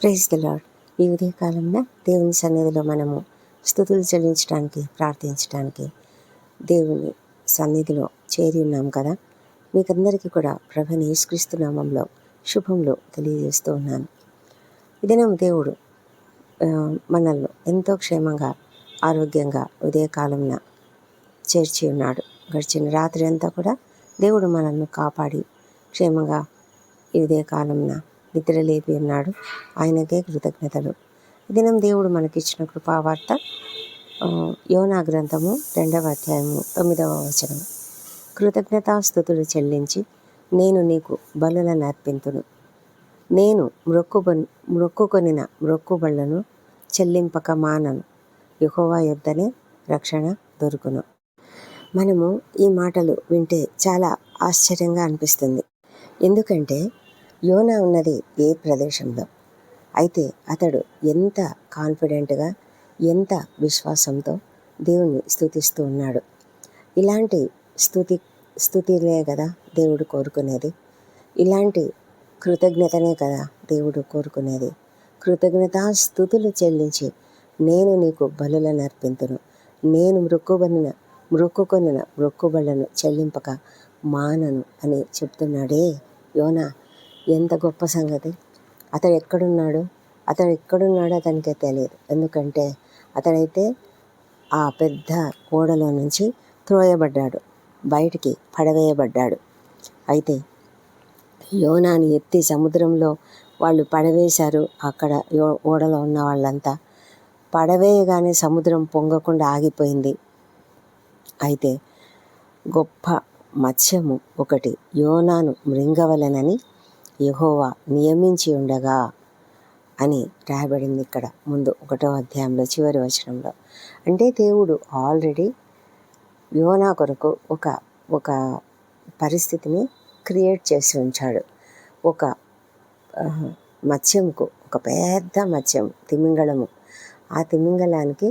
Praise the lord ఈ ఉదయకాలంలో దేవుని సన్నిధిలో మనము స్థుతులు చెల్లించడానికి ప్రార్థించడానికి దేవుని సన్నిధిలో చేరి ఉన్నాం కదా. మీకందరికీ కూడా ప్రభని యేసుక్రీస్తు నామంలో శుభంలో తెలియజేస్తూ ఉన్నాను. ఇదనం దేవుడు మనల్ని ఎంతో క్షేమంగా ఆరోగ్యంగా ఉదయకాలంన చేర్చి ఉన్నాడు. గడిచిన రాత్రి అంతా కూడా దేవుడు మనల్ని కాపాడి క్షేమంగా ఈ ఉదయకాలంన నిద్ర లేపి ఉన్నాడు ఆయనకే కృతజ్ఞతలు. దినం దేవుడు మనకిచ్చిన కృపావార్త యోనా గ్రంథము రెండవ అధ్యాయము తొమ్మిదవ వచనం. కృతజ్ఞతాస్థుతులు చెల్లించి నేను నీకు బలులను అర్పింతును. నేను మ్రొక్కుబ మ్రొక్కుకొనిన మ్రొక్కుబళ్ళను చెల్లింపక మానను. యుహోవా యొద్దనే రక్షణ దొరుకును. మనము ఈ మాటలు వింటే చాలా ఆశ్చర్యంగా అనిపిస్తుంది. ఎందుకంటే యోనా ఉన్నది ఏ ప్రదేశంలో? అయితే అతడు ఎంత కాన్ఫిడెంట్గా ఎంత విశ్వాసంతో దేవుణ్ణి స్థుతిస్తూ ఉన్నాడు? ఇలాంటి స్థుతి స్థుతిలే కదా దేవుడు కోరుకునేది? ఇలాంటి కృతజ్ఞతనే కదా దేవుడు కోరుకునేది? కృతజ్ఞతా స్థుతులు చెల్లించి నేను నీకు బలులను అర్పింతును నేను మృక్కుబడిన మృక్కుకొనిన మృక్కుబళ్ళను చెల్లింపక మానను అని చెప్తున్నాడే యోనా. ఎంత గొప్ప సంగతి. అతడు ఎక్కడున్నాడు? అతడు ఎక్కడున్నాడో అతనికే తెలియదు. ఎందుకంటే అతడైతే ఆ పెద్ద ఓడలో నుంచి త్రోయబడ్డాడు. బయటికి పడవేయబడ్డాడు. అయితే యోనాని ఎత్తి సముద్రంలో వాళ్ళు పడవేశారు. అక్కడ యో- ఓడలో ఉన్న వాళ్ళంతా పడవేయగానే సముద్రం పొంగకుండా ఆగిపోయింది. అయితే గొప్ప మత్స్యము ఒకటి యోనాను మృంగవలనని యహోవా నియమించి ఉండగా అని రాయబడింది ఇక్కడ ముందు ఒకటో అధ్యాయంలో చివరి వచనంలో. అంటే దేవుడు ఆల్రెడీ యోనా కొరకు ఒక ఒక పరిస్థితిని క్రియేట్ చేసి ఉంచాడు. ఒక మత్స్యంకు ఒక పెద్ద మత్స్యం తిమింగళము. ఆ తిమింగళానికి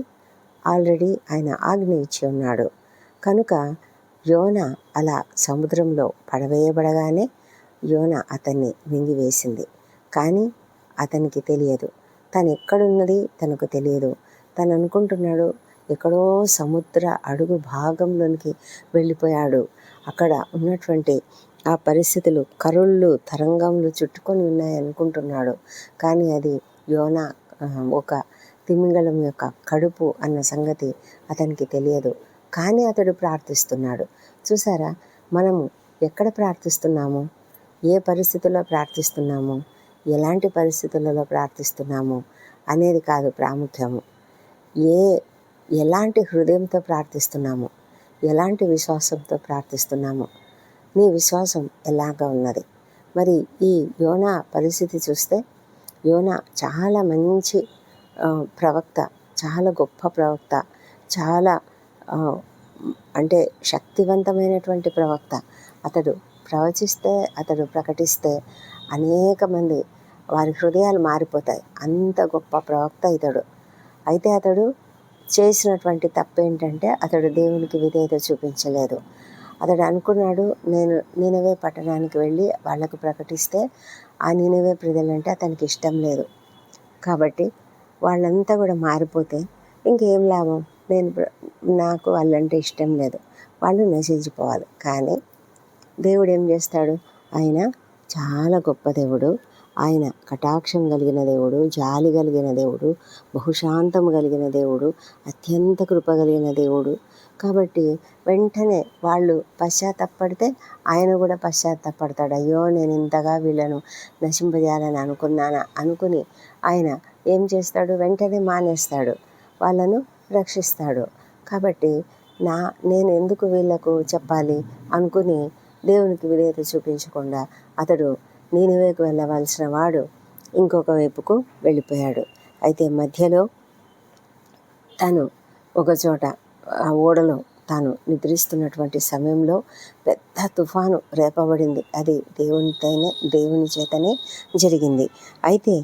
ఆల్రెడీ ఆయన ఆజ్ఞ ఇచ్చి ఉన్నాడు. కనుక యోన అలా సముద్రంలో పడవేయబడగానే యోన అతన్ని మింగివేసింది కానీ అతనికి తెలియదు. తను ఎక్కడున్నది తనకు తెలియదు. తను అనుకుంటున్నాడు ఎక్కడో సముద్ర అడుగు భాగంలోనికి వెళ్ళిపోయాడు. అక్కడ ఉన్నటువంటి ఆ పరిస్థితులు కరుళ్ళు తరంగంలు చుట్టుకొని ఉన్నాయనుకుంటున్నాడు. కానీ అది యోన ఒక తిమింగళం యొక్క కడుపు అన్న సంగతి అతనికి తెలియదు. కానీ అతడు ప్రార్థిస్తున్నాడు. చూసారా? మనము ఎక్కడ ప్రార్థిస్తున్నాము? ఏ పరిస్థితుల్లో ప్రార్థిస్తున్నాము? ఎలాంటి పరిస్థితులలో ప్రార్థిస్తున్నాము? అనేది కాదు ప్రాముఖ్యము. ఏ ఎలాంటి హృదయంతో ప్రార్థిస్తున్నాము? ఎలాంటి విశ్వాసంతో ప్రార్థిస్తున్నాము? నీ విశ్వాసం ఎలాగా ఉన్నది? మరి ఈ యోనా పరిస్థితి చూస్తే యోనా చాలా మంచి ప్రవక్త చాలా గొప్ప ప్రవక్త చాలా అంటే శక్తివంతమైనటువంటి ప్రవక్త. అతడు ప్రవచిస్తే అతడు ప్రకటిస్తే అనేక మంది వారి హృదయాలు మారిపోతాయి. అంత గొప్ప ప్రవక్త ఇతడు. అయితే అతడు చేసినటువంటి తప్పు ఏంటంటే అతడు దేవునికి విధేయత చూపించలేదు. అతడు అనుకున్నాడు నేను నినవే పట్టణానికి వెళ్ళి వాళ్ళకు ప్రకటిస్తే ఆ నినవే ప్రజలంటే అతనికి ఇష్టం లేదు. కాబట్టి వాళ్ళంతా కూడా మారిపోతే ఇంకేం లాభం? నేను నాకు వాళ్ళంటే ఇష్టం లేదు. వాళ్ళు నశించిపోవాలి. కానీ దేవుడు ఏం చేస్తాడు? ఆయన చాలా గొప్ప దేవుడు. ఆయన కటాక్షం కలిగిన దేవుడు జాలి కలిగిన దేవుడు బహుశాంతం కలిగిన దేవుడు అత్యంత కృప కలిగిన దేవుడు. కాబట్టి వెంటనే వాళ్ళు పశ్చాత్తపడితే ఆయన కూడా పశ్చాత్తపడతాడు. అయ్యో నేను ఇంతగా వీళ్ళను నశింపజేయాలని అనుకున్నానా? అనుకుని ఆయన ఏం చేస్తాడు? వెంటనే మానేస్తాడు. వాళ్ళను రక్షిస్తాడు. కాబట్టి నా నేను ఎందుకు వీళ్ళకు చెప్పాలి? అనుకుని దేవునికి విధేయత చూపించకుండా అతడు నీనివేకు వెళ్ళవలసిన వాడు ఇంకొక వైపుకు వెళ్ళిపోయాడు. అయితే మధ్యలో తను ఒకచోట ఆ ఓడలో తాను నిద్రిస్తున్నటువంటి సమయంలో పెద్ద తుఫాను రేపబడింది. అది దేవునితోనే దేవుని చేతనే జరిగింది. అయితే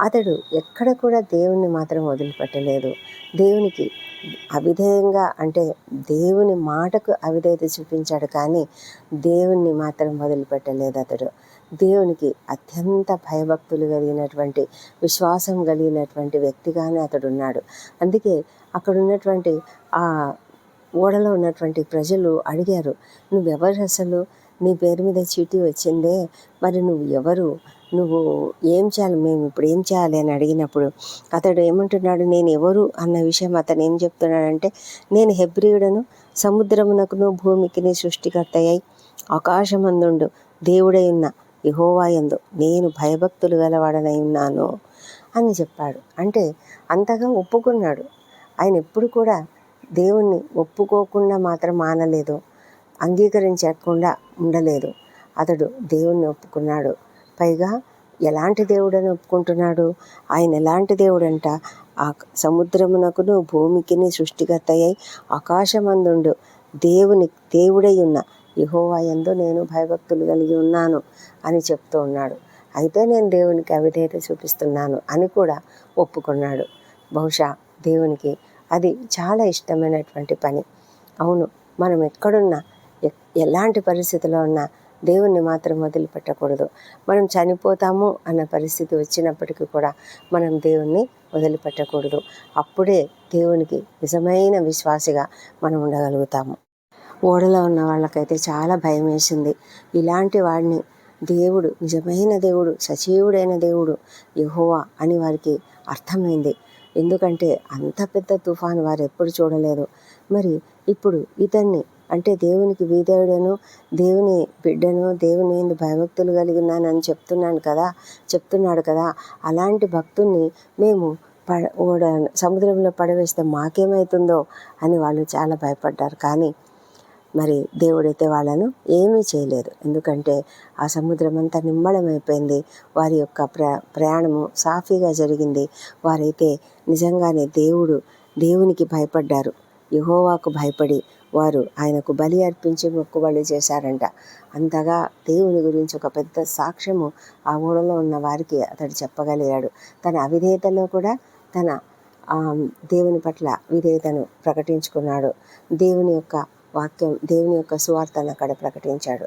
అతడు ఎక్కడ కూడా దేవుణ్ణి మాత్రం వదిలిపెట్టలేదు. దేవునికి అవిధేయంగా అంటే దేవుని మాటకు అవిధేయత చూపించాడు కానీ దేవుణ్ణి మాత్రం వదిలిపెట్టలేదు అతడు. దేవునికి అత్యంత భయభక్తులు కలిగినటువంటి విశ్వాసం కలిగినటువంటి వ్యక్తిగానే అతడు ఉన్నాడు. అందుకే అక్కడ ఉన్నటువంటి ఆ ఓడలో ఉన్నటువంటి ప్రజలు అడిగారు నువ్వెవరు అసలు? నీ పేరు మీద చీటీ వచ్చిందే. మరి నువ్వు ఎవరు? నువ్వు ఏం చేయాలి? మేము ఇప్పుడు ఏం చేయాలి? అని అడిగినప్పుడు అతడు ఏమంటున్నాడు? నేను ఎవరు? అన్న విషయం అతను ఏం చెప్తున్నాడంటే నేను హెబ్రియుడను సముద్రమునకును భూమికిని సృష్టికర్తయ్యాయి ఆకాశమందుండు. దేవుడై ఉన్న యహోవాయందు నేను భయభక్తులు గలవాడనై ఉన్నాను అని చెప్పాడు. అంటే అంతగా ఒప్పుకున్నాడు. ఆయన ఎప్పుడు కూడా దేవుణ్ణి ఒప్పుకోకుండా మాత్రం మానలేదు అంగీకరించకుండా ఉండలేదు. అతడు దేవుణ్ణి ఒప్పుకున్నాడు. పైగా ఎలాంటి దేవుడని ఒప్పుకుంటున్నాడు? ఆయన ఎలాంటి దేవుడంట? ఆ సముద్రమునకును భూమికిని సృష్టికర్త అయి ఆకాశమందుండు. దేవుని దేవుడై ఉన్న యహోవా ఎందు నేను భయభక్తులు కలిగి ఉన్నాను అని చెప్తూ ఉన్నాడు. అయితే నేను దేవునికి అవిధేయత చూపిస్తున్నాను అని కూడా ఒప్పుకున్నాడు. బహుశా దేవునికి అది చాలా ఇష్టమైనటువంటి పని. అవును మనం ఎక్కడున్నా ఎ- ఎలాంటి పరిస్థితిలో ఉన్నా దేవుణ్ణి మాత్రం వదిలిపెట్టకూడదు. మనం చనిపోతాము అన్న పరిస్థితి వచ్చినప్పటికీ కూడా మనం దేవుణ్ణి వదిలిపెట్టకూడదు. అప్పుడే దేవునికి నిజమైన విశ్వాసిగా మనం ఉండగలుగుతాము. ఓడలో ఉన్న వాళ్ళకైతే చాలా భయం వేసింది. ఇలాంటి వాడిని దేవుడు నిజమైన దేవుడు సజీవుడైన దేవుడు యహోవా అని వారికి అర్థమైంది. ఎందుకంటే అంత పెద్ద తుఫాను వారు ఎప్పుడు చూడలేదు. మరి ఇప్పుడు ఇతన్ని అంటే దేవునికి వీధేయుడను దేవుని బిడ్డను దేవుని ఎందు భయభక్తులు కలిగి ఉన్నానని చెప్తున్నాను కదా చెప్తున్నాడు కదా. అలాంటి భక్తుణ్ణి మేము పడ ఓడ సముద్రంలో పడవేస్తే మాకేమవుతుందో అని వాళ్ళు చాలా భయపడ్డారు. కానీ మరి దేవుడైతే వాళ్ళను ఏమీ చేయలేదు. ఎందుకంటే ఆ సముద్రం అంతా నిమ్మళమైపోయింది వారి యొక్క ప్ర ప్రయాణము సాఫీగా జరిగింది. వారైతే నిజంగానే దేవుడు దేవునికి భయపడ్డారు. యహోవాకు భయపడి వారు ఆయనకు బలి అర్పించి మొక్కుబడి చేశారంట. అంతగా దేవుని గురించి ఒక పెద్ద సాక్ష్యము ఆ ఊడలో ఉన్న వారికి అతడు చెప్పగలిగాడు. తన అవిధేయతలో కూడా తన దేవుని పట్ల విధేయతను ప్రకటించుకున్నాడు. దేవుని యొక్క వాక్యం దేవుని యొక్క సువార్తను అక్కడ ప్రకటించాడు.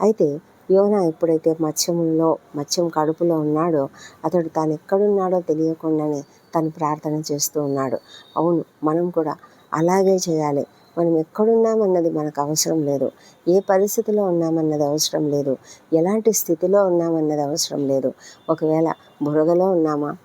అయితే యోన ఎప్పుడైతే మత్స్యములో మత్స్యం కడుపులో ఉన్నాడో అతడు తాను ఎక్కడున్నాడో తెలియకుండానే తను ప్రార్థన చేస్తూ ఉన్నాడు. అవును మనం కూడా అలాగే చేయాలి. మనం ఎక్కడున్నామన్నది మనకు అవసరం లేదు. ఏ పరిస్థితిలో ఉన్నామన్నది అవసరం లేదు. ఎలాంటి స్థితిలో ఉన్నామన్నది అవసరం లేదు. ఒకవేళ బురదలో ఉన్నామా?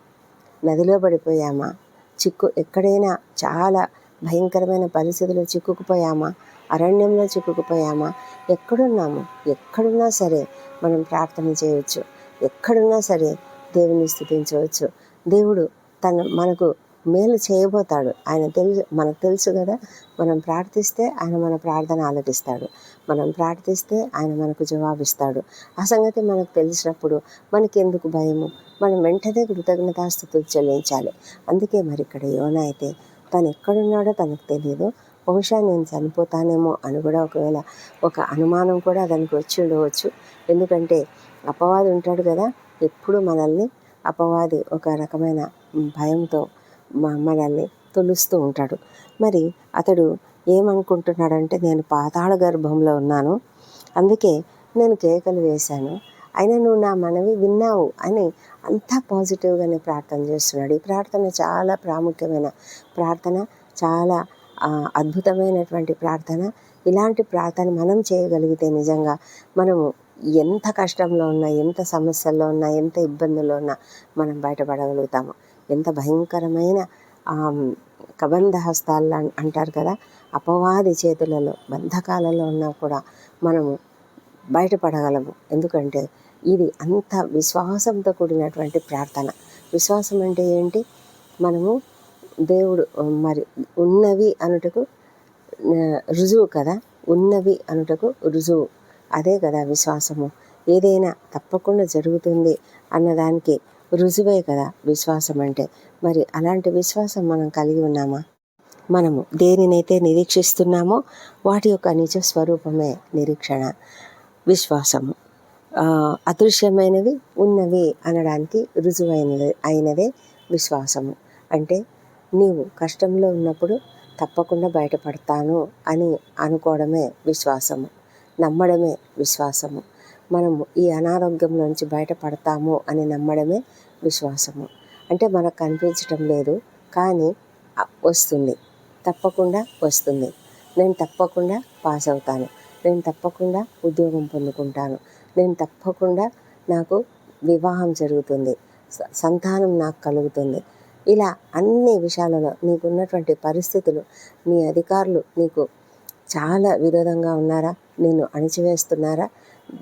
నదిలో పడిపోయామా? చిక్కు ఎక్కడైనా చాలా భయంకరమైన పరిస్థితుల్లో చిక్కుకుపోయామా? అరణ్యంలో చిక్కుకుపోయామా? ఎక్కడున్నాము? ఎక్కడున్నా సరే మనం ప్రార్థన చేయవచ్చు ఎక్కడున్నా సరే దేవుని స్థుతించవచ్చు. దేవుడు తన మనకు మేలు చేయబోతాడు. ఆయన తెలుసు మనకు తెలుసు కదా మనం ప్రార్థిస్తే ఆయన మన ప్రార్థన ఆలకిస్తాడు. మనం ప్రార్థిస్తే ఆయన మనకు జవాబిస్తాడు. ఆ సంగతి మనకు తెలిసినప్పుడు మనకి ఎందుకు భయము? మనం వెంటనే కృతజ్ఞతాస్థుతులు చెల్లించాలి. అందుకే మరి ఇక్కడ యోన అయితే తను ఎక్కడున్నాడో తనకు తెలియదు బహుశా నేను చనిపోతానేమో అని కూడా ఒకవేళ ఒక అనుమానం కూడా దానికి వచ్చి ఉండవచ్చు. ఎందుకంటే అపవాది ఉంటాడు కదా ఎప్పుడు మనల్ని అపవాది ఒక రకమైన భయంతో మా మనల్ని తొలుస్తూ ఉంటాడు. మరి అతడు ఏమనుకుంటున్నాడంటే నేను పాతాళ గర్భంలో ఉన్నాను. అందుకే నేను కేకలు వేశాను. అయినా నువ్వు నా మనవి విన్నావు అని అంతా పాజిటివ్గానే ప్రార్థన చేస్తున్నాడు. ఈ ప్రార్థన చాలా ప్రాముఖ్యమైన ప్రార్థన చాలా అద్భుతమైనటువంటి ప్రార్థన. ఇలాంటి ప్రార్థన మనం చేయగలిగితే నిజంగా మనము ఎంత కష్టంలో ఉన్నా ఎంత సమస్యల్లో ఉన్నా ఎంత ఇబ్బందుల్లో ఉన్నా మనం బయటపడగలుగుతాము. ఎంత భయంకరమైన కబంధ హస్తాల్లో అంటారు కదా అపవాది చేతులలో బంధకాలలో ఉన్నా కూడా మనము బయటపడగలము. ఎందుకంటే ఇది అంత విశ్వాసంతో కూడినటువంటి ప్రార్థన. విశ్వాసం అంటే ఏంటి? మనము దేవుడు మరి ఉన్నవి అనుటకు రుజువు కదా ఉన్నవి అనుటకు రుజువు. అదే కదా విశ్వాసము. ఏదైనా తప్పకుండా జరుగుతుంది అన్నదానికి రుజువే కదా విశ్వాసం అంటే. మరి అలాంటి విశ్వాసం మనం కలిగి ఉన్నామా? మనము దేనినైతే నిరీక్షిస్తున్నామో వాటి యొక్క నిజ స్వరూపమే నిరీక్షణ విశ్వాసము. అదృశ్యమైనవి ఉన్నవి అనడానికి రుజువైనది అయినదే విశ్వాసము. అంటే నీవు కష్టంలో ఉన్నప్పుడు తప్పకుండా బయటపడతాను అని అనుకోవడమే విశ్వాసము. నమ్మడమే విశ్వాసము. మనము ఈ అనారోగ్యం నుంచి బయటపడతాము అని నమ్మడమే విశ్వాసము అంటే మనకు కనిపించటం లేదు కానీ వస్తుంది. తప్పకుండా వస్తుంది. నేను తప్పకుండా పాస్ అవుతాను. నేను తప్పకుండా ఉద్యోగం పొందుకుంటాను. నేను తప్పకుండా నాకు వివాహం జరుగుతుంది. సంతానం నాకు కలుగుతుంది. ఇలా అన్ని విషయాలలో నీకున్నటువంటి పరిస్థితులు నీ అధికారులు నీకు చాలా విరోధంగా ఉన్నారా? నేను అణిచివేస్తున్నారా?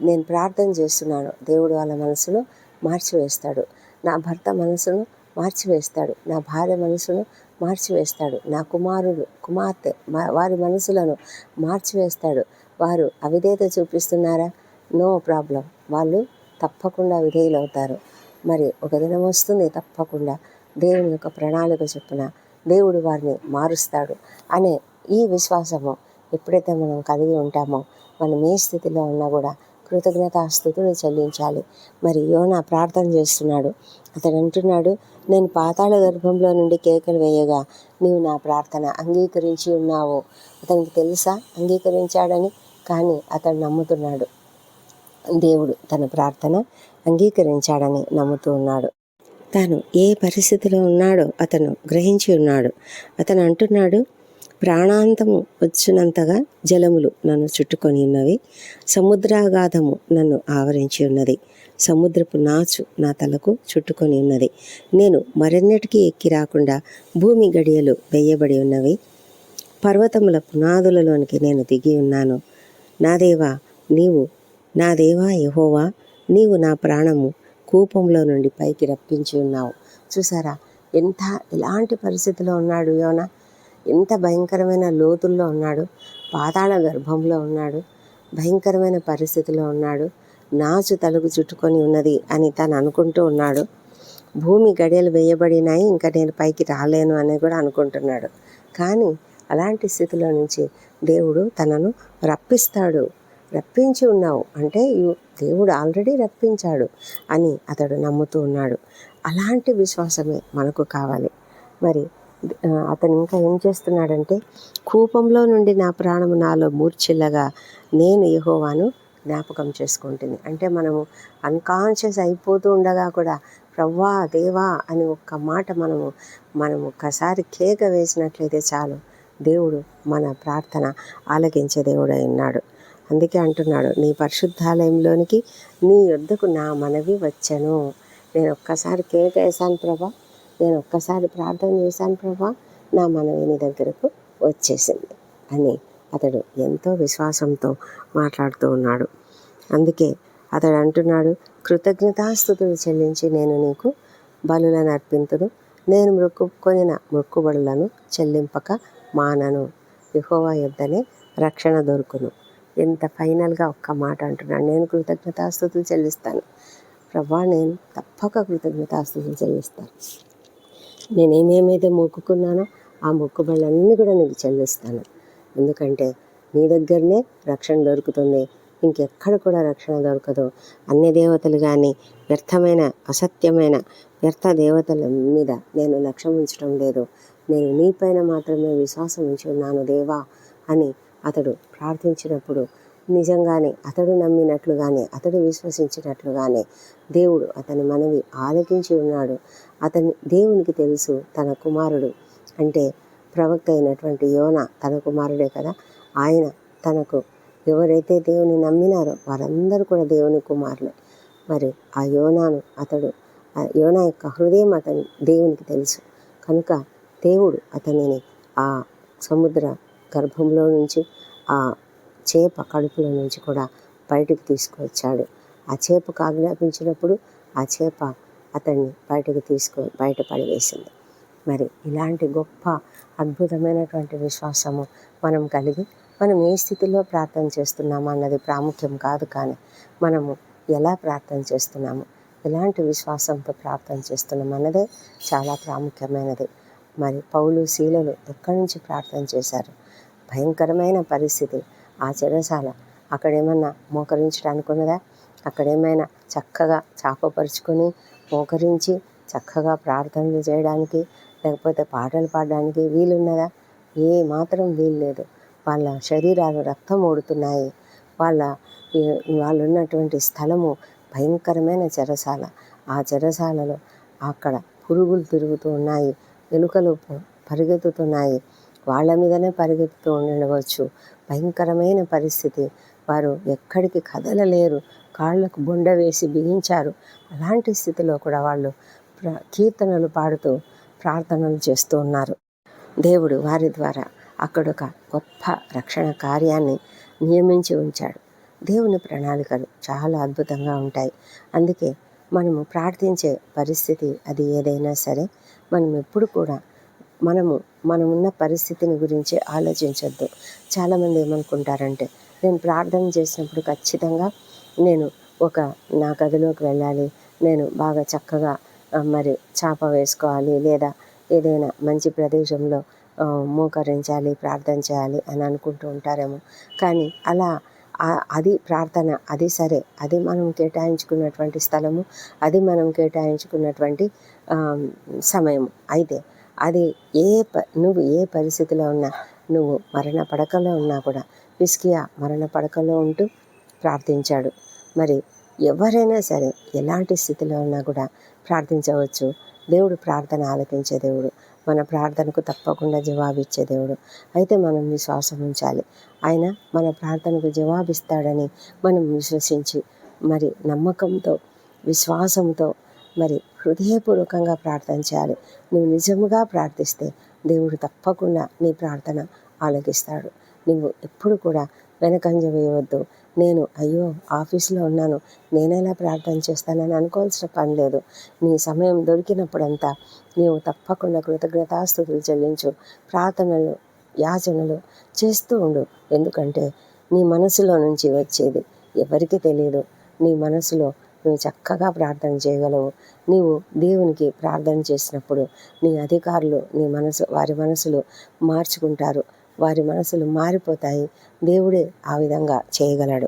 నేను ప్రార్థన చేస్తున్నాను. దేవుడు వాళ్ళ మనసును మార్చివేస్తాడు. నా భర్త మనసును మార్చివేస్తాడు. నా భార్య మనసును మార్చివేస్తాడు. నా కుమారుడు కుమార్తె మా- వారి మనసులను మార్చివేస్తాడు. వారు అవిధేత చూపిస్తున్నారా? No problem. వాళ్ళు తప్పకుండా విధేయులవుతారు. మరి ఒక దినం వస్తుంది తప్పకుండా. దేవుని యొక్క ప్రణాళిక చొప్పున దేవుడు వారిని మారుస్తాడు అనే ఈ విశ్వాసము ఎప్పుడైతే మనం కలిగి ఉంటామో మనం ఏ స్థితిలో ఉన్నా కూడా కృతజ్ఞతాస్థుతులు చెల్లించాలి. మరి యోన ప్రార్థన చేస్తున్నాడు. అతడు అంటున్నాడు నేను పాతాళ గర్భంలో నుండి కేకలు వేయగా నీవు నా ప్రార్థన అంగీకరించి ఉన్నావు. అతనికి తెలుసా? అంగీకరించాడని. కానీ అతను నమ్ముతున్నాడు. దేవుడు తన ప్రార్థన అంగీకరించాడని నమ్ముతూ ఉన్నాడు. తాను ఏ పరిస్థితిలో ఉన్నాడో అతను గ్రహించి ఉన్నాడు. అతను అంటున్నాడు ప్రాణాంతము వచ్చినంతగా జలములు నన్ను చుట్టుకొని ఉన్నవి. సముద్రాగాధము నన్ను ఆవరించి ఉన్నది. సముద్రపు నాచు నా తలకు చుట్టుకొని ఉన్నది. నేను మరెన్నటికీ ఎక్కి రాకుండా భూమి గడియలు వేయబడి ఉన్నవి. పర్వతముల పునాదులలోనికి నేను దిగి ఉన్నాను. నా దేవా నీవు నా దేవా యహోవా నీవు నా ప్రాణము కూపంలో నుండి పైకి రప్పించి ఉన్నావు. చూసారా? ఎంత ఎలాంటి పరిస్థితిలో ఉన్నాడు యోన? ఎంత భయంకరమైన లోతుల్లో ఉన్నాడు. పాతాళ గర్భంలో ఉన్నాడు. భయంకరమైన పరిస్థితిలో ఉన్నాడు. నాచు తలుగు చుట్టుకొని ఉన్నది అని తను అనుకుంటూ ఉన్నాడు. భూమి గడియలు వేయబడినాయి ఇంకా నేను పైకి రాలేను అని కూడా అనుకుంటున్నాడు. కానీ అలాంటి స్థితిలో నుంచి దేవుడు తనను రప్పిస్తాడు. రప్పించి ఉన్నావు అంటే యు- దేవుడు ఆల్రెడీ రప్పించాడు అని అతడు నమ్ముతూ ఉన్నాడు. అలాంటి విశ్వాసమే మనకు కావాలి. మరి అతను ఇంకా ఏం చేస్తున్నాడంటే కూపంలో నుండి నా ప్రాణము నాలో మూర్చిల్లగా నేను యెహోవాను జ్ఞాపకం చేసుకుంటుంది. అంటే మనము అన్కాన్షియస్ అయిపోతూ ఉండగా కూడా ప్రవ్వా దేవా అని ఒక్క మాట మనము మనం ఒక్కసారి కేక వేసినట్లయితే చాలు దేవుడు మన ప్రార్థన ఆలకించే దేవుడై ఉన్నాడు. అందుకే అంటున్నాడు నీ పరిశుద్ధాలయంలోనికి నీ యొద్దకు నా మనవి వచ్చను. నేను ఒక్కసారి కేక వేశాను ప్రభా నేను ఒక్కసారి ప్రార్థన చేశాను ప్రభా. నా మనవి నీ దగ్గరకు వచ్చేసింది అని అతడు ఎంతో విశ్వాసంతో మాట్లాడుతూ ఉన్నాడు. అందుకే అతడు అంటున్నాడు కృతజ్ఞతాస్థుతులు చెల్లించి నేను నీకు బలులను అర్పింతును. నేను మొక్కుకొనిన మొక్కుబడులను చెల్లింపక మానను. విహోవా యొద్దనే రక్షణ దొరుకును. ఎంత ఫైనల్గా ఒక్క మాట అంటున్నాడు నేను కృతజ్ఞతాస్థుతులు చెల్లిస్తాను. ప్రభా నేను తప్పక కృతజ్ఞతాస్థుతులు చెల్లిస్తాను. నేను ఏమేమైతే మొక్కుకున్నానో ఆ మొక్కుబళ్ళన్నీ కూడా నీకు చెల్లిస్తాను. ఎందుకంటే నీ దగ్గరనే రక్షణ దొరుకుతుంది. ఇంకెక్కడ కూడా రక్షణ దొరకదు. అన్ని దేవతలు కానీ వ్యర్థమైన అసత్యమైన వ్యర్థ దేవతల మీద నేను లక్ష్యం ఉంచడం లేదు. నేను నీపైన మాత్రమే విశ్వాసం ఉంచి ఉన్నాను దేవా అని అతడు ప్రార్థించినప్పుడు నిజంగానే అతడు నమ్మినట్లుగానే అతడు విశ్వసించినట్లుగానే దేవుడు అతని మనవి ఆలకించి ఉన్నాడు. అతని దేవునికి తెలుసు తన కుమారుడు. అంటే ప్రవక్త అయినటువంటి యోన తన కుమారుడే కదా. ఆయన తనకు ఎవరైతే దేవుని నమ్మినారో వారందరూ కూడా దేవుని కుమారులే. మరి ఆ యోనాను అతడు ఆ యోనా యొక్క హృదయం అతని దేవునికి తెలుసు. కనుక దేవుడు అతనిని ఆ సముద్ర గర్భంలో నుంచి ఆ చేప కడుపులో నుంచి కూడా బయటకు తీసుకువచ్చాడు. ఆ చేపకు ఆజ్ఞాపించినప్పుడు ఆ చేప అతన్ని బయటకు తీసుకొని బయట పడివేసింది మరి ఇలాంటి గొప్ప అద్భుతమైనటువంటి విశ్వాసము మనం కలిగి మనం ఏ స్థితిలో ప్రార్థన చేస్తున్నాము అన్నది ప్రాముఖ్యం కాదు కానీ మనము ఎలా ప్రార్థన చేస్తున్నాము ఎలాంటి విశ్వాసంతో ప్రార్థన చేస్తున్నాం అన్నదే చాలా ప్రాముఖ్యమైనది. మరి పౌలు శీలలు ఎక్కడి నుంచి ప్రార్థన చేశారు? భయంకరమైన పరిస్థితి. ఆ అక్కడేమన్నా మోకరించడానికి ఉన్నదా అక్కడేమైనా చక్కగా చాపపరుచుకొని మోకరించి చక్కగా ప్రార్థనలు చేయడానికి లేకపోతే పాటలు పాడడానికి వీలున్నదా? ఏ మాత్రం వీలు లేదు వాళ్ళ శరీరాలు రక్తం ఓడుతున్నాయి వాళ్ళ వాళ్ళు ఉన్నటువంటి స్థలము భయంకరమైన చెరసాల. ఆ చెరసాలలో అక్కడ పురుగులు తిరుగుతూ ఉన్నాయి. ఎలుకలు పరిగెత్తుతున్నాయి. వాళ్ళ మీదనే పరిగెత్తుతూ ఉండవచ్చు. భయంకరమైన పరిస్థితి. వారు ఎక్కడికి కదలలేరు. కాళ్ళకు బొండ వేసి బిగించారు. అలాంటి స్థితిలో కూడా వాళ్ళు ప్ర- కీర్తనలు పాడుతూ ప్రార్థనలు చేస్తూ ఉన్నారు. దేవుడు వారి ద్వారా అక్కడొక గొప్ప రక్షణ కార్యాన్ని నియమించి ఉంచాడు. దేవుని ప్రణాళికలు చాలా అద్భుతంగా ఉంటాయి. అందుకే మనము ప్రార్థించే పరిస్థితి అది ఏదైనా సరే మనం ఎప్పుడు కూడా మనము మనమున్న పరిస్థితిని గురించి ఆలోచించొద్దు. చాలామంది ఏమనుకుంటారంటే నేను ప్రార్థన చేసినప్పుడు ఖచ్చితంగా నేను ఒక నా గదిలోకి వెళ్ళాలి. నేను బాగా చక్కగా మరి చాప వేసుకోవాలి లేదా ఏదైనా మంచి ప్రదేశంలో మోకరించాలి ప్రార్థన చేయాలి అని అనుకుంటూ ఉంటారేమో. కానీ అలా అది ప్రార్థన అది సరే. అది మనం కేటాయించుకున్నటువంటి స్థలము అది మనం కేటాయించుకున్నటువంటి సమయము. సమయం అయితే అది ఏ ప నువ్వు ఏ పరిస్థితిలో ఉన్నా నువ్వు మరణ పడకలో ఉన్నా కూడా పిస్కియా మరణ పడకలో ఉంటూ ప్రార్థించాడు. మరి ఎవరైనా సరే ఎలాంటి స్థితిలో ఉన్నా కూడా ప్రార్థించవచ్చు. దేవుడు ప్రార్థన ఆలకించే దేవుడు. మన ప్రార్థనకు తప్పకుండా జవాబిచ్చే దేవుడు. అయితే మనం విశ్వాసం ఉంచాలి. ఆయన మన ప్రార్థనకు జవాబిస్తాడని మనం విశ్వసించి మరి నమ్మకంతో విశ్వాసంతో మరి హృదయపూర్వకంగా ప్రార్థన చేయాలి. నువ్వు నిజముగా ప్రార్థిస్తే దేవుడు తప్పకుండా నీ ప్రార్థన ఆలకిస్తాడు. నువ్వు ఎప్పుడు కూడా వెనకంజ వేయవద్దు. నేను అయ్యో ఆఫీస్లో ఉన్నాను. నేనెలా ప్రార్థన చేస్తానని అనుకోవాల్సిన పని లేదు. నీ సమయం దొరికినప్పుడంతా నీవు తప్పకుండా కృతజ్ఞతాస్థుతులు చెల్లించు. ప్రార్థనలు యాచనలు చేస్తూ ఉండు. ఎందుకంటే నీ మనసులో నుంచి వచ్చేది ఎవరికి తెలియదు నీ మనసులో నువ్వు చక్కగా ప్రార్థన చేయగలవు. నీవు దేవునికి ప్రార్థన చేసినప్పుడు నీ అధికారులు నీ మనసు వారి మనసులు మార్చుకుంటారు. వారి మనసులు మారిపోతాయి. దేవుడే ఆ విధంగా చేయగలడు.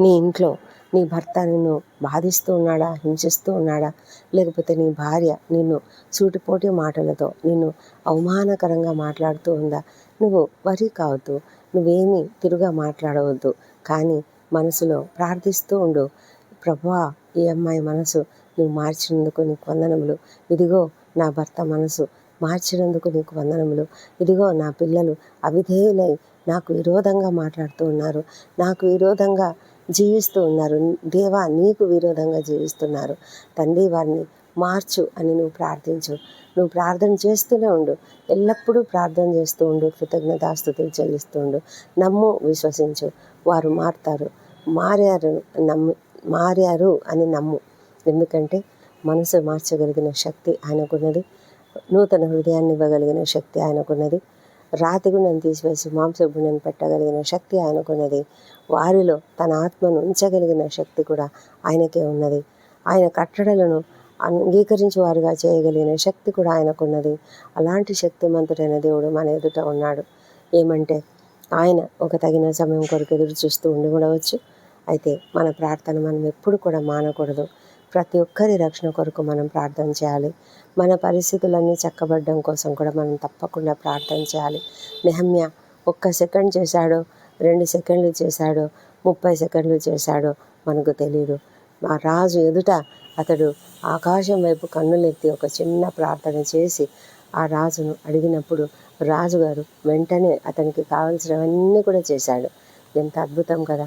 నీ ఇంట్లో నీ భర్త నిన్ను బాధిస్తూ ఉన్నాడా? హింసిస్తూ ఉన్నాడా? లేకపోతే నీ భార్య నిన్ను సూటిపోటి మాటలతో నిన్ను అవమానకరంగా మాట్లాడుతూ ఉందా? నువ్వు వరి కావద్దు. నువ్వేమీ తిరుగా మాట్లాడవద్దు. కానీ మనసులో ప్రార్థిస్తూ ఉండు. ప్రభా ఈ అమ్మాయి మనసు నువ్వు మార్చినందుకు నీకు వందనములు. ఇదిగో నా భర్త మనసు మార్చినందుకు నీకు వందనములు. ఇదిగో నా పిల్లలు అవిధేయులై నాకు విరోధంగా మాట్లాడుతూ ఉన్నారు. నాకు విరోధంగా జీవిస్తూ ఉన్నారు. దేవా నీకు విరోధంగా జీవిస్తున్నారు. తండ్రి వారిని మార్చు అని నువ్వు ప్రార్థించు. నువ్వు ప్రార్థన చేస్తూనే ఉండు. ఎల్లప్పుడూ ప్రార్థన చేస్తూ ఉండు. కృతజ్ఞతాస్థుతులు చెల్లిస్తూ ఉండు. నమ్ము విశ్వసించు. వారు మారుతారు. మారారు నమ్ము మారారు అని నమ్ము. ఎందుకంటే మనసు మార్చగలిగిన శక్తి ఆయనకున్నది. నూతన హృదయాన్ని ఇవ్వగలిగిన శక్తి ఆయనకున్నది. రాతి గుణం తీసివేసి మాంస గుణం పెట్టగలిగిన శక్తి ఆయనకున్నది. వారిలో తన ఆత్మను ఉంచగలిగిన శక్తి కూడా ఆయనకే ఉన్నది. ఆయన కట్టడలను అంగీకరించి వారుగా చేయగలిగిన శక్తి కూడా ఆయనకున్నది. అలాంటి శక్తిమంతుడైన దేవుడు మన ఎదుట ఉన్నాడు. ఏమంటే ఆయన ఒక తగిన సమయం కొరకు ఎదురు చూస్తూ ఉండి ఉండవచ్చు. అయితే మన ప్రార్థన మనం ఎప్పుడు కూడా మానకూడదు. ప్రతి ఒక్కరి రక్షణ కొరకు మనం ప్రార్థన చేయాలి. మన పరిస్థితులన్నీ చక్కబడడం కోసం కూడా మనం తప్పకుండా ప్రార్థన చేయాలి. నెహమ్య ఒక్క సెకండ్ చేశాడో రెండు సెకండ్లు చేశాడో ముప్పై సెకండ్లు చేశాడో మనకు తెలియదు ఆ రాజు ఎదుట అతడు ఆకాశం వైపు కన్నులెత్తి ఒక చిన్న ప్రార్థన చేసి ఆ రాజును అడిగినప్పుడు రాజుగారు వెంటనే అతనికి కావలసినవన్నీ కూడా చేశాడు. ఎంత అద్భుతం కదా!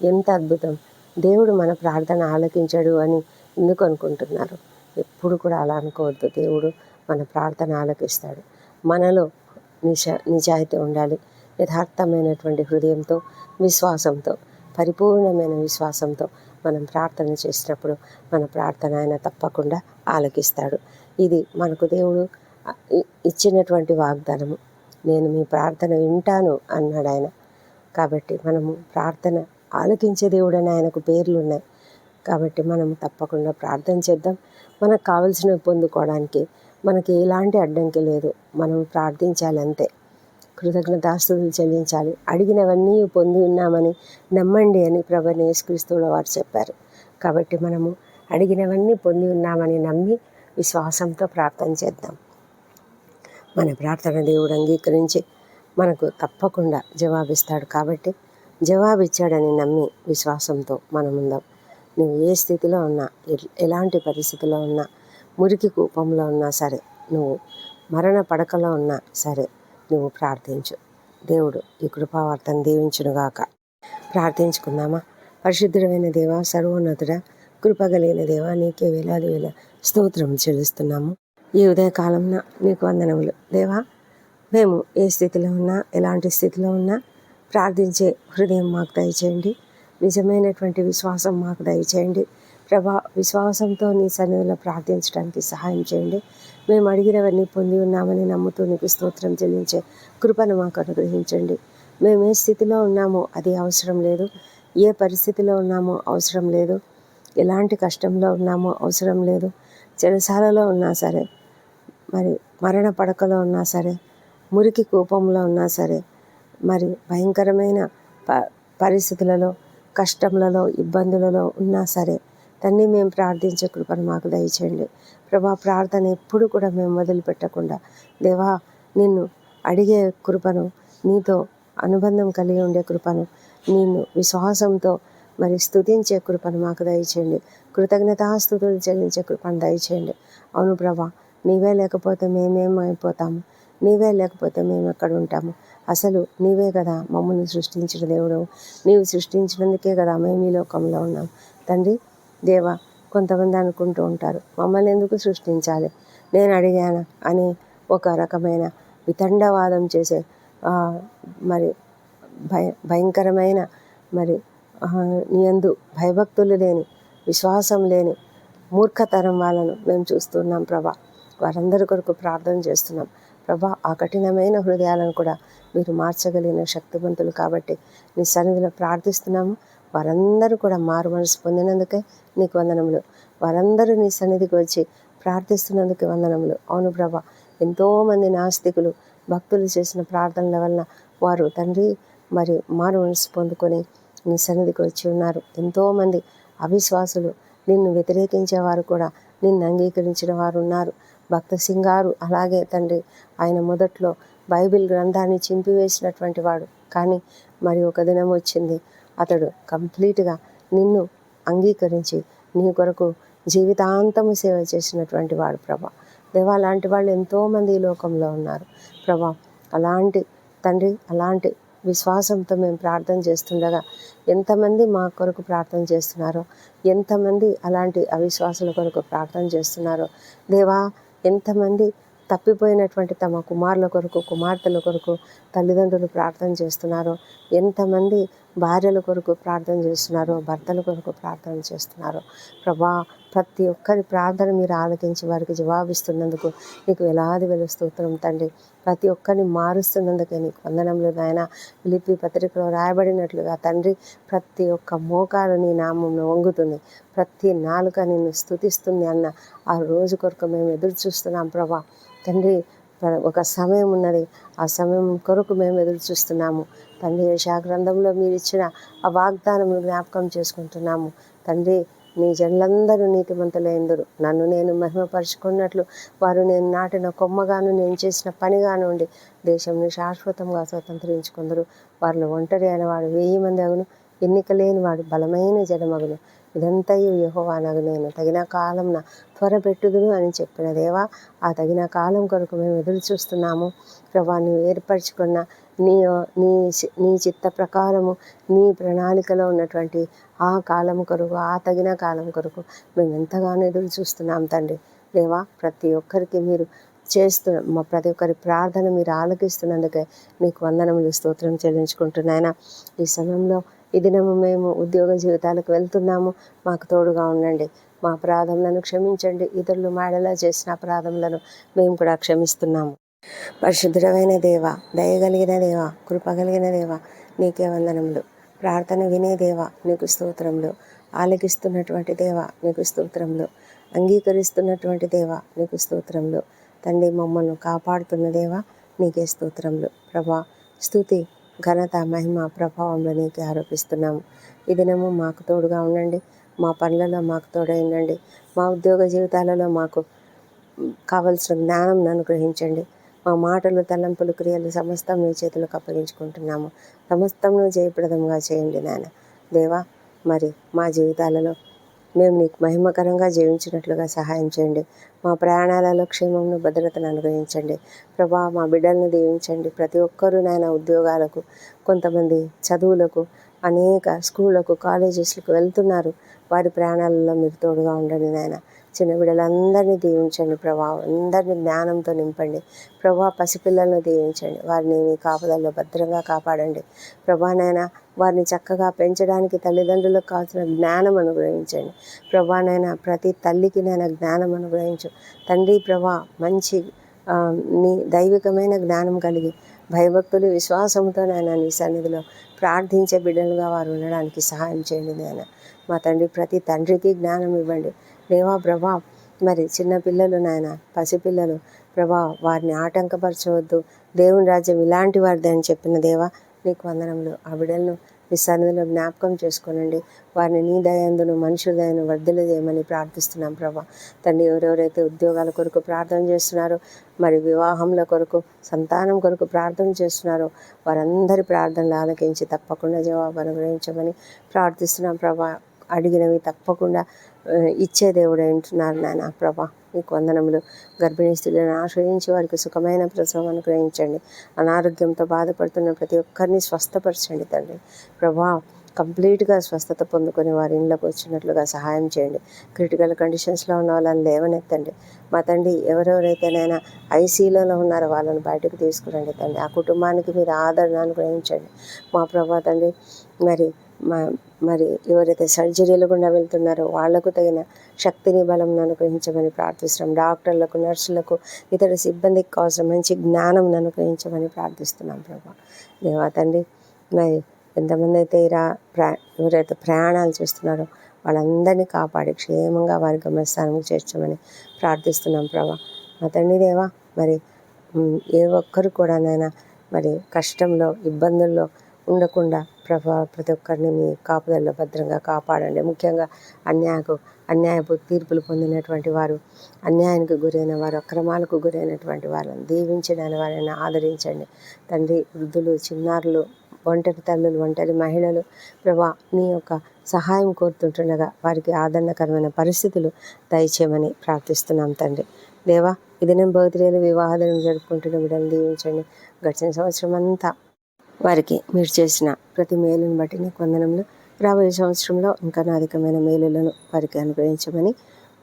ఎంత అద్భుతం! దేవుడు మన ప్రార్థన ఆలకించడు అని ఎందుకు అనుకుంటున్నారు? ఎప్పుడు కూడా అలా అనుకోవద్దు. దేవుడు మన ప్రార్థన ఆలకిస్తాడు. మనలో నిజ నిజాయితీ ఉండాలి. యథార్థమైనటువంటి హృదయంతో విశ్వాసంతో పరిపూర్ణమైన విశ్వాసంతో మనం ప్రార్థన చేసినప్పుడు మన ప్రార్థన ఆయన తప్పకుండా ఆలకిస్తాడు. ఇది మనకు దేవుడు ఇ- ఇచ్చినటువంటి వాగ్దానము. నేను మీ ప్రార్థన వింటాను అన్నాడు ఆయన. కాబట్టి మనము ప్రార్థన ఆలకించే దేవుడని ఆయనకు పేర్లు ఉన్నాయి కాబట్టి మనం తప్పకుండా ప్రార్థన చేద్దాం. మనకు కావలసినవి పొందుకోవడానికి మనకి ఎలాంటి అడ్డంకి లేదు. మనం ప్రార్థించాలి అంతే. కృతజ్ఞతాస్తులు చెల్లించాలి. అడిగినవన్నీ పొంది ఉన్నామని నమ్మండి అని ప్రభు యేసుక్రీస్తువుల వారు చెప్పారు. కాబట్టి మనము అడిగినవన్నీ పొంది ఉన్నామని నమ్మి విశ్వాసంతో ప్రార్థన చేద్దాం. మన ప్రార్థన దేవుడు అంగీకరించి మనకు తప్పకుండా జవాబిస్తాడు కాబట్టి జవాబిచ్చాడని నమ్మి విశ్వాసంతో మనం ఉందాం నువ్వు ఏ స్థితిలో ఉన్నా ఎలాంటి పరిస్థితిలో ఉన్నా మురికి కూపంలో ఉన్నా సరే నువ్వు మరణ పడకలో ఉన్నా సరే నువ్వు ప్రార్థించు. దేవుడు ఈ కృపావార్తను దీవించునుగాక. ప్రార్థించుకుందామా? పరిశుద్ధుడమైన దేవ సర్వోన్నతుడ కృపగలిగిన దేవ నీకే వేలాది వేల స్తోత్రం చెల్లిస్తున్నాము. ఈ ఉదయకాలంన నీకు వందనములు. దేవా మేము ఏ స్థితిలో ఉన్నా ఎలాంటి స్థితిలో ఉన్నా ప్రార్థించే హృదయం మాకు దయచేయండి. నిజమైనటువంటి విశ్వాసం మాకు దయచేయండి. ప్రభా విశ్వాసంతో నీ సన్నిధిలో ప్రార్థించడానికి సహాయం చేయండి. మేము అడిగినవన్నీ పొంది ఉన్నామని నమ్ముతూ నీకు స్తోత్రం చెల్లించే కృపను మాకు అనుగ్రహించండి. మేము ఏ స్థితిలో ఉన్నామో అది అవసరం లేదు. ఏ పరిస్థితిలో ఉన్నామో అవసరం లేదు. ఎలాంటి కష్టంలో ఉన్నామో అవసరం లేదు. చెరసాలలో ఉన్నా సరే మరి మరణ పడకలో ఉన్నా సరే మురికి కూపంలో ఉన్నా సరే మరి భయంకరమైన ప పరిస్థితులలో కష్టములలో ఇబ్బందులలో ఉన్నా సరే తన్ని మేము ప్రార్థించే కృపను మాకు దయచేయండి. ప్రభా ప్రార్థన ఎప్పుడు కూడా మేము వదిలిపెట్టకుండా దేవా నిన్ను అడిగే కృపను నీతో అనుబంధం కలిగి ఉండే కృపను నిన్ను విశ్వాసంతో మరి స్థుతించే కృపను మాకు దయచేయండి. కృతజ్ఞతాస్థుతులు చెల్లించే కృపను దయచేయండి. అవును ప్రభా నీవే లేకపోతే మేమేమైపోతాము నీవే లేకపోతే మేము ఎక్కడ ఉంటాము? అసలు నీవే కదా మమ్మల్ని సృష్టించిన దేవుడు. నీవు సృష్టించినందుకే కదా మేము ఈ లోకంలో ఉన్నాం. తండ్రి దేవా కొంతమంది అనుకుంటూ ఉంటారు మమ్మల్ని ఎందుకు సృష్టించాలి? నేను అడిగాను అని ఒక రకమైన వితండవాదం చేసే మరి భయ భయంకరమైన మరి నియందు భయభక్తులు లేని విశ్వాసం లేని మూర్ఖతరం వాళ్ళను మేము చూస్తున్నాం ప్రభా. వారందరి కొరకు ప్రార్థన చేస్తున్నాం. ప్రభా ఆ కఠినమైన హృదయాలను కూడా మీరు మార్చగలిగిన శక్తివంతులు కాబట్టి నీ సన్నిధిలో ప్రార్థిస్తున్నాము. వారందరూ కూడా మారు మనసు పొందినందుకే నీకు వందనములు. వారందరూ నీ సన్నిధికి వచ్చి ప్రార్థిస్తున్నందుకు వందనములు. అవును ప్రభా ఎంతోమంది నాస్తికులు భక్తులు చేసిన ప్రార్థనల వలన వారు తండ్రి మరి మారు మనసు పొందుకొని నీ సన్నిధికి వచ్చి ఉన్నారు. ఎంతోమంది అవిశ్వాసులు నిన్ను వ్యతిరేకించేవారు కూడా నిన్ను అంగీకరించిన వారు ఉన్నారు. భక్త సింగారు అలాగే తండ్రి ఆయన మొదట్లో బైబిల్ గ్రంథాన్ని చింపివేసినటువంటి వాడు. కానీ మరి ఒక దినం వచ్చింది. అతడు కంప్లీట్గా నిన్ను అంగీకరించి నీ కొరకు జీవితాంతము సేవ చేసినటువంటి వాడు ప్రభా. దేవా అలాంటి వాళ్ళు ఎంతోమంది ఈ లోకంలో ఉన్నారు. ప్రభా అలాంటి తండ్రి అలాంటి విశ్వాసంతో మేము ప్రార్థన చేస్తుండగా ఎంతమంది మా కొరకు ప్రార్థన చేస్తున్నారో ఎంతమంది అలాంటి అవిశ్వాసుల కొరకు ప్రార్థన చేస్తున్నారో దేవా ఎంతమంది తప్పిపోయినటువంటి తమ కుమారుల కొరకు కుమార్తెల కొరకు తల్లిదండ్రులు ప్రార్థన చేస్తున్నారో ఎంతమంది భార్యల కొరకు ప్రార్థన చేస్తున్నారో భర్తల కొరకు ప్రార్థన చేస్తున్నారో ప్రభా ప్రతి ఒక్కరి ప్రార్థన మీరు ఆలకించి వారికి జవాబిస్తున్నందుకు నీకు వేలాది వేల స్తోత్రం తండ్రి. ప్రతి ఒక్కరిని మారుస్తున్నందుకే నీకు వందనములు నాయన. లిపి పత్రికలో రాయబడినట్లుగా తండ్రి ప్రతి ఒక్క మోకాలు నీ నామంలో వంగుతుంది. ప్రతి నాలుక నిన్ను స్థుతిస్తుంది అన్న ఆ రోజు కొరకు మేము ఎదురు చూస్తున్నాం ప్రభా. తండ్రి ఒక సమయం ఉన్నది. ఆ సమయం కొరకు మేము ఎదురు చూస్తున్నాము. తండ్రి యశా గ్రంథంలో మీరు ఇచ్చిన ఆ వాగ్దానము జ్ఞాపకం చేసుకుంటున్నాము. తండ్రి నీ జనులందరూ నీతిమంతులైందురు. నన్ను నేను మహిమపరుచుకున్నట్లు వారు నేను నాటిన కొమ్మగాను నేను చేసిన పనిగాను ఉండి దేశంని శాశ్వతంగా స్వతంత్రించుకుందరు. వారిలో ఒంటరి అయిన వాడు వెయ్యి మంది అగును ఎన్నిక లేని వాడు బలమైన జనమగును. ఇదంతయు యెహోవానగు నేను తగిన కాలంన త్వరపెట్టుదును అని చెప్పిన దేవా ఆ తగిన కాలం కొరకు మేము ఎదురు చూస్తున్నాము ప్రభా నువ్వు ఏర్పరచుకున్న నీ నీ చి- నీ చిత్త ప్రకారము నీ ప్రణాళికలో ఉన్నటువంటి ఆ కాలం కొరకు ఆ తగిన కాలం కొరకు మేము ఎంతగానో ఎదురు చూస్తున్నాం తండ్రి. దేవా ప్రతి ఒక్కరికి మీరు చేస్తున్న మా ప్రతి ఒక్కరి ప్రార్థన మీరు ఆలకిస్తున్నందుకే నీకు వందనములు స్తోత్రం చెల్లించుకుంటున్నాయన ఈ సమయంలో ఈ దినము మేము ఉద్యోగ జీవితాలకు వెళ్తున్నాము. మాకు తోడుగా ఉండండి. మా అపరాధములను క్షమించండి. ఇతరులు మాడలా చేసిన అపరాధములను మేము కూడా క్షమిస్తున్నాము. పరిశుద్ధమైన దేవ దయగలిగిన దేవ కృపగలిగిన దేవ నీకే వందనములు. ప్రార్థన వినే దేవ నీకు స్తోత్రములు. ఆలకిస్తున్నటువంటి దేవ నీకు స్తోత్రములు. అంగీకరిస్తున్నటువంటి దేవ నీకు స్తోత్రములు. తండ్రి మమ్మల్ని కాపాడుతున్న దేవ నీకే స్తోత్రములు. ప్రభా స్తుతి ఘనత మహిమ ప్రభావంలో నీకే ఆరోపిస్తున్నాము. ఈ దినము మాకు తోడుగా ఉండండి. మా పనులలో మాకు తోడై ఉండండి. మా ఉద్యోగ జీవితాలలో మాకు కావలసిన జ్ఞానం అనుగ్రహించండి. మా మాటలు తలంపులు క్రియలు సమస్తం నీ చేతులకు అప్పగించుకుంటున్నాము. సమస్తంను జయప్రదంగా చేయండి నాయన. దేవా మరి మా జీవితాలలో మేము నీకు మహిమకరంగా జీవించినట్లుగా సహాయం చేయండి. మా ప్రయాణాలలో క్షేమంను భద్రతను అనుగ్రహించండి. ప్రభా మా బిడ్డలను దీవించండి. ప్రతి ఒక్కరూ నాయన ఉద్యోగాలకు కొంతమంది చదువులకు అనేక స్కూళ్ళకు కాలేజెస్లకు వెళ్తున్నారు. వారి ప్రయాణాలలో మీరు తోడుగా ఉండండి నాయన. చిన్న బిడ్డలందరినీ దీవించండి ప్రభా. అందరినీ జ్ఞానంతో నింపండి. ప్రభా పసిపిల్లలను దీవించండి. వారిని మీ కాపుదల్లో భద్రంగా కాపాడండి. ప్రభానైనా వారిని చక్కగా పెంచడానికి తల్లిదండ్రులకు కావాల్సిన జ్ఞానం అనుగ్రహించండి. ప్రభానైనా ప్రతి తల్లికి నేను జ్ఞానం అనుగ్రహించు. తండ్రి ప్రభా మంచి నీ దైవికమైన జ్ఞానం కలిగి భయభక్తులు విశ్వాసంతో నాయన నీ సన్నిధిలో ప్రార్థించే బిడ్డలుగా వారు ఉండడానికి సహాయం చేయండి నాయన. మా తండ్రి ప్రతి తండ్రికి జ్ఞానం ఇవ్వండి. దేవా ప్రభా మరి చిన్న పిల్లలు నాయన పసిపిల్లలు ప్రభా వారిని ఆటంకపరచవద్దు. దేవుని రాజ్యం ఇలాంటి వారిది అని చెప్పిన దేవా నీకు వందనములు. ఆ బిడ్డలను మీ సన్నిధిలో జ్ఞాపకం చేసుకోనండి. వారిని నీ దయందును మనుషుల దయను వర్ధలు చేయమని ప్రార్థిస్తున్నాం ప్రభా. తండ్రి ఎవరెవరైతే ఉద్యోగాల కొరకు ప్రార్థన చేస్తున్నారో మరి వివాహంల కొరకు సంతానం కొరకు ప్రార్థన చేస్తున్నారో వారందరి ప్రార్థనలు ఆలకించి తప్పకుండా జవాబు అనుగ్రహించమని ప్రార్థిస్తున్నాం ప్రభా. అడిగినవి తప్పకుండా ఇచ్చే దేవుడు అంటున్నారు నాయన ప్రభా నీకు వందనములు. గర్భిణీ స్త్రీలను ఆశ్రయించి వారికి సుఖమైన ప్రసవం అనుగ్రహించండి. అనారోగ్యంతో బాధపడుతున్న ప్రతి ఒక్కరిని స్వస్థపరచండి తండ్రి. ప్రభా కంప్లీట్గా స్వస్థత పొందుకొని వారి ఇంట్లోకి వచ్చినట్లుగా సహాయం చేయండి. క్రిటికల్ కండిషన్స్లో ఉన్న వాళ్ళని లేవనెత్తండి. మా తండ్రి ఎవరెవరైతేనైనా ఐసీయూలో ఉన్నారో వాళ్ళని బయటకు తీసుకురండి తండ్రి. ఆ కుటుంబానికి మీరు ఆదరణ అనుగ్రహించండి. మా ప్రభా తండ్రి మరి మరి ఎవరైతే సర్జరీలు గుండా వెళ్తున్నారో వాళ్ళకు తగిన శక్తిని బలం అనుగ్రహించమని ప్రార్థిస్తున్నాం. డాక్టర్లకు నర్సులకు ఇతర సిబ్బందికి కావాల్సిన మంచి జ్ఞానం అనుగ్రహించమని ప్రార్థిస్తున్నాం ప్రభా. దేవా తండ్రి మరి ఎంతమంది అయితే ఇరా ప్రా ఎవరైతే ప్రయాణాలు చేస్తున్నారో వాళ్ళందరినీ కాపాడి క్షేమంగా వారి గమ్యస్థానం చేర్చమని ప్రార్థిస్తున్నాం ప్రభా. మా తండ్రి దేవా మరి ఏ ఒక్కరు కూడా నైనా మరి కష్టంలో ఇబ్బందుల్లో ఉండకుండా ప్రభా ప్రతి ఒక్కరిని మీ కాపుదల్లో భద్రంగా కాపాడండి. ముఖ్యంగా అన్యాయకు అన్యాయపు తీర్పులు పొందినటువంటి వారు అన్యాయానికి గురైన వారు అక్రమాలకు గురైనటువంటి వారిని దీవించడానికి వారిని ఆదరించండి. తండ్రి వృద్ధులు చిన్నారులు ఒంటరి తల్లులు ఒంటరి మహిళలు ప్రభా నీ యొక్క సహాయం కోరుతుంటుండగా వారికి ఆదరణకరమైన పరిస్థితులు దయచేయమని ప్రార్థిస్తున్నాం తండ్రి. దేవా ఇది నేను బర్త్డేలు వివాహాలను జరుపుకుంటున్న బిడ్డలు దీవించండి. గడిచిన సంవత్సరం అంతా వారికి మీరు చేసిన ప్రతి మేలుని బట్టి నీకు వందనంలో రాబోయే సంవత్సరంలో ఇంకా అధికమైన మేలులను వారికి అనుగ్రహించమని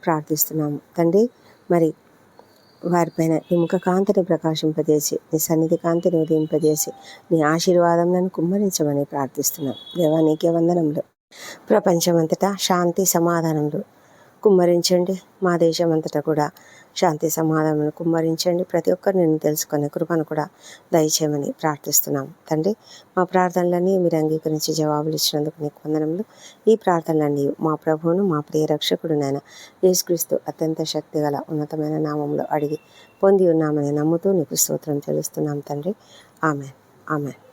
ప్రార్థిస్తున్నాము. తండ్రి మరి వారిపైన నీ ముఖ కాంతిని ప్రకాశింపజేసి నీ సన్నిధి కాంతిని ఉదయింపజేసి నీ ఆశీర్వాదం నన్ను కుమ్మరించమని ప్రార్థిస్తున్నాం. దేవా నీకే వందనంలో ప్రపంచమంతటా శాంతి సమాధానంలో కుమ్మరించండి. మా దేశం అంతటా కూడా శాంతి సమాధానం కుమ్మరించండి. ప్రతి ఒక్కరు నేను తెలుసుకునే కృపను కూడా దయచేయమని ప్రార్థిస్తున్నాం. తండ్రి మా ప్రార్థనలన్నీ మీరు అంగీకరించి జవాబులు ఇచ్చినందుకు నీకు వందనములు. ఈ ప్రార్థనలన్నీ మా ప్రభువును మా ప్రియ రక్షకుడు నాయన యేసుక్రీస్తు అత్యంత శక్తిగల ఉన్నతమైన నామంలో అడిగి పొంది ఉన్నామని నమ్ముతూ నీకు స్తోత్రం తెలుస్తున్నాం తండ్రి. ఆమె ఆమె